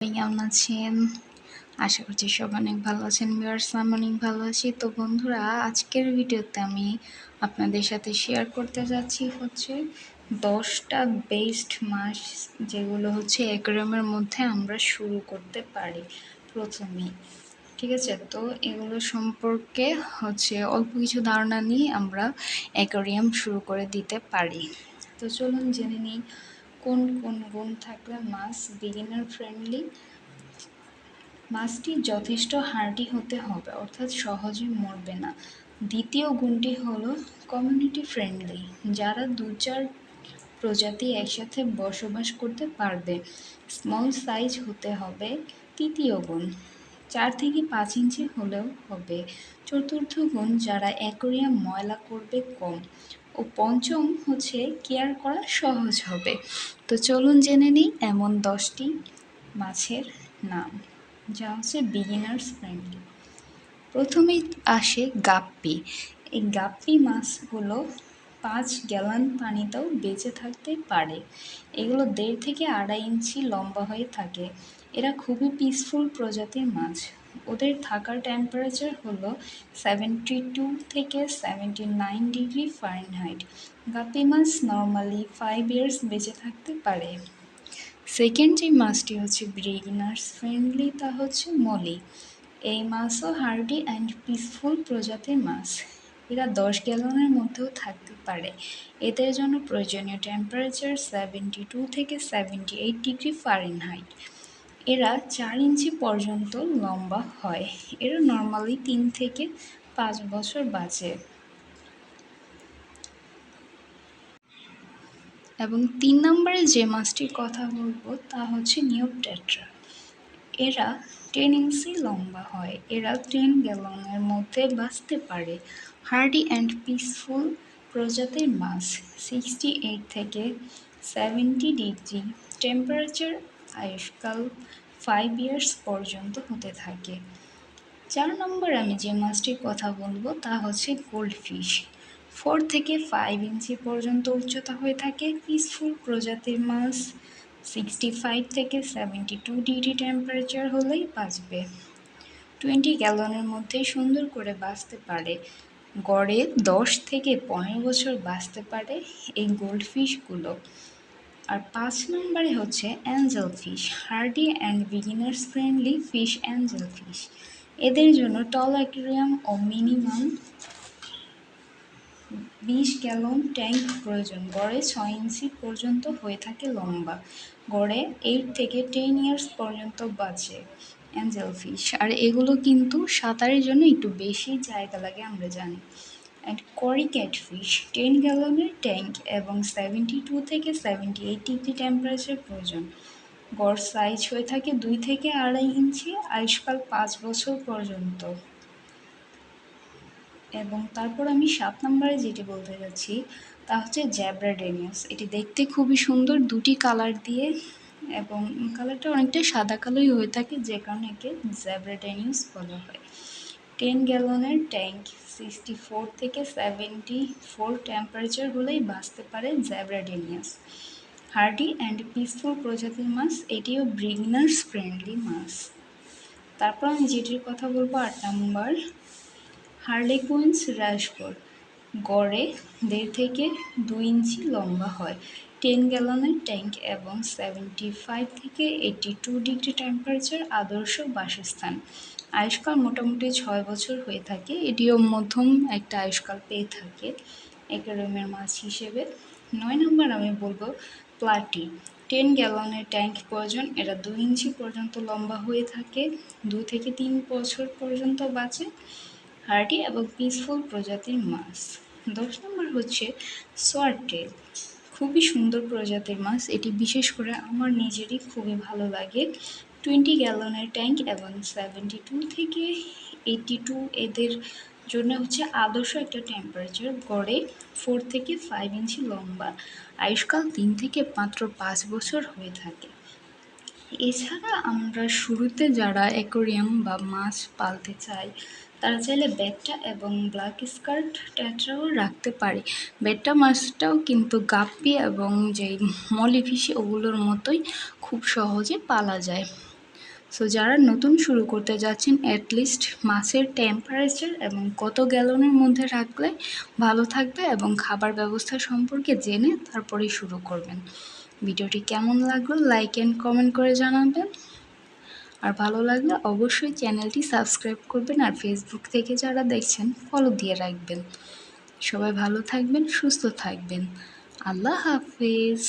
আছেন? আশা করছি সব অনেক ভালো আছেন। ভিউয়ার্স, আমি অনেক ভালো আছি। তো বন্ধুরা, আজকের ভিডিওতে আমি আপনাদের সাথে শেয়ার করতে যাচ্ছি হচ্ছে দশটা বেস্ট মাস যেগুলো হচ্ছে অ্যাকোয়ারিয়ামের মধ্যে আমরা শুরু করতে পারি প্রথমেই ঠিক আছে? তো এগুলো সম্পর্কে হচ্ছে অল্প কিছু ধারণা নিয়ে আমরা অ্যাকোয়ারিয়াম শুরু করে দিতে পারি। তো চলুন জেনে নিই কোন কোন গুণ থাকলে মাছ বিগিনার ফ্রেন্ডলি মাছটি যথেষ্ট হার্ডি হতে হবে, অর্থাৎ সহজে মরবে না। দ্বিতীয় গুণটি হলো কমিউনিটি ফ্রেন্ডলি যারা দু চার প্রজাতি একসাথে বসবাস করতে পারবে। স্মল সাইজ হতে হবে, তৃতীয় গুণ। চার থেকে পাঁচ ইঞ্চি হলেও হবে। চতুর্থ গুণ, যারা অ্যাকোরিয়াম ময়লা করবে কম। ও পঞ্চম হচ্ছে কেয়ার করা সহজ হবে। তো চলুন জেনে নিই এমন দশটি মাছের নাম, যা হচ্ছে বিগিনার্স ফ্রেন্ডলি প্রথমেই আসে গাপ্পি। এই গাপ্পি মাছ মাছগুলো পাঁচ গ্যালান পানিতেও বেঁচে থাকতে পারে। এগুলো দেড় থেকে আড়াই ইঞ্চি লম্বা হয়ে থাকে। এরা খুবই পিসফুল প্রজাতির মাছ। ওদের থাকার টেম্পারেচার হলো সেভেন্টি টু থেকে seventy nine degree Fahrenheit guppy মাছ নর্মালি ফাইভ ইয়ার্স বেঁচে থাকতে পারে। সেকেন্ড যে মাছটি হচ্ছে বিগিনার্স ফ্রেন্ডলি তা হচ্ছে মলি। এই মাছও হার্ডি অ্যান্ড পিসফুল প্রজাতির মাছ এরা দশ গ্যালনের মধ্যেও থাকতে পারে। এদের জন্য প্রয়োজনীয় টেম্পারেচার সেভেন্টি টু থেকে সেভেন্টি এইট ডিগ্রি ফারেনহাইট এরা চার ইঞ্চি পর্যন্ত লম্বা হয়। এরা নর্মালি তিন থেকে পাঁচ বছর বাঁচে। এবং তিন নম্বরে যে মাছটির কথা বলব, তা হচ্ছে নিওপটেট্রা। এরা টেন ইঞ্চি লম্বা হয়। এরা টেন গ্যালনের মধ্যে বাঁচতে পারে। হার্ডি অ্যান্ড পিসফুল প্রজাতির মাছ সিক্সটি এইট থেকে সেভেন্টি ডিগ্রি টেম্পারেচার আয়ুষ্কাল ফাইভ ইয়ার্স পর্যন্ত হতে থাকে। চার নম্বর আমি যে মাছটির কথা বলব তা হচ্ছে গোল্ড ফিশ ফোর থেকে ফাইভ ইঞ্চি পর্যন্ত উচ্চতা হয়ে থাকে পিসফুল প্রজাতির মাছ। সিক্সটি ফাইভ থেকে সেভেন্টি টু ডিগ্রি টেম্পারেচার হলেই বাঁচবে। টোয়েন্টি গ্যালনের মধ্যেই সুন্দর করে বাঁচতে পারে। গড়ে দশ থেকে পনেরো বছর বাঁচতে পারে এই গোল্ড ফিশগুলো আর পাঁচ নম্বরে হচ্ছে angel fish hardy and beginners friendly fish angel fish এদের জন্য টল অ্যাকুরিয়াম ও মিনিমাম বিশ গ্যালন ট্যাঙ্ক প্রয়োজন। গড়ে ছয় ইঞ্চি পর্যন্ত হয়ে থাকে লম্বা। গড়ে এইট থেকে টেন ইয়ার্স পর্যন্ত বাঁচে অ্যাঞ্জেল ফিশ আর এগুলো কিন্তু সাঁতারের জন্য একটু বেশি জায়গা লাগে, আমরা জানি। অ্যান্ড করি ক্যাটফিশ টেন গ্যালনের ট্যাঙ্ক এবং সেভেন্টি টু থেকে সেভেন্টি এইট ডিগ্রি টেম্পারেচার প্রয়োজন। গড় সাইজ হয়ে থাকে দুই থেকে আড়াই ইঞ্চি, আয়ুষ্কাল পাঁচ বছর পর্যন্ত। এবং তারপর আমি সাত নম্বরে যেটি বলতে যাচ্ছি, তা হচ্ছে জ্যাব্রা ডেনিয়াস। এটি দেখতে খুবই সুন্দর, দুটি কালার দিয়ে, এবং কালারটা অনেকটা সাদা কালোই হয়ে থাকে, যে কারণে একে জ্যাব্রা ডেনিয়াস বলা হয়। টেন গ্যালনের ট্যাঙ্ক সিক্সটি ফোর থেকে সেভেন্টি ফোর টেম্পারেচার হলেই বাঁচতে পারে zebra danios hardy and peaceful প্রজাতির মাছ, এটিও ব্রিগনার্স ফ্রেন্ডলি মাছ। তারপর আমি যেটির কথা বলব, আট নম্বর। হার্লেকুইন্স রাশফোর্ড গড়ে দেড় থেকে দুই ইঞ্চি লম্বা হয়। টেন গ্যালনের ট্যাঙ্ক এবং সেভেন্টি ফাইভ থেকে এইটি টু ডিগ্রি টেম্পারেচার আদর্শ বাসস্থান। আয়ুষ্কাল মোটামুটি ছয় বছর হয়ে থাকে। এটিও মধ্যম একটা আয়ুষ্কাল পেয়ে থাকে অ্যাকোয়ারিয়ামের মাছ হিসেবে। নয় নম্বর আমি বলব প্লাটি। টেন গ্যালনের ট্যাঙ্ক প্রয়োজন এরা দু ইঞ্চি পর্যন্ত লম্বা হয়ে থাকে, দু থেকে তিন বছর পর্যন্ত বাঁচে। হার্ডি এবং পিসফুল প্রজাতির মাছ। দশ নম্বর হচ্ছে সোয়ারটেল খুবই সুন্দর প্রজাতির মাছ, এটি বিশেষ করে আমার নিজেরই খুবই ভালো লাগে। টোয়েন্টি গ্যালনের ট্যাঙ্ক এবং সেভেন্টি টু থেকে এইটি টু এদের জন্য হচ্ছে আদর্শ একটা টেম্পারেচার গড়ে ফোর থেকে ফাইভ ইঞ্চি লম্বা, আয়ুষ্কাল তিন থেকে মাত্র পাঁচ বছর হয়ে থাকে। এছাড়া আমরা শুরুতে যারা অ্যাকোরিয়াম বা মাছ পালতে চাই, তারা চাইলে বেটটা এবং ব্ল্যাক স্কার্ট ট্যাটরাও রাখতে পারে। বেটটা মাছটাও কিন্তু গাপ্পি এবং যেই মলি ফিশি ওগুলোর মতোই খুব সহজে পালা যায়। সো যারা নতুন শুরু করতে যাচ্ছেন অ্যাটলিস্ট মাছের টেম্পারেচার এবং কত গ্যালনের মধ্যে রাখলে ভালো থাকবে এবং খাবার ব্যবস্থা সম্পর্কে জেনে তারপরেই শুরু করবেন। ভিডিওটি কেমন লাগল লাইক অ্যান্ড কমেন্ট করে জানাবেন। আর ভালো লাগলে অবশ্যই চ্যানেলটি সাবস্ক্রাইব করবেন আর ফেসবুক থেকে যারা দেখছেন ফলো দিয়ে রাখবেন। সবাই ভালো থাকবেন, সুস্থ থাকবেন। আল্লাহ হাফিজ।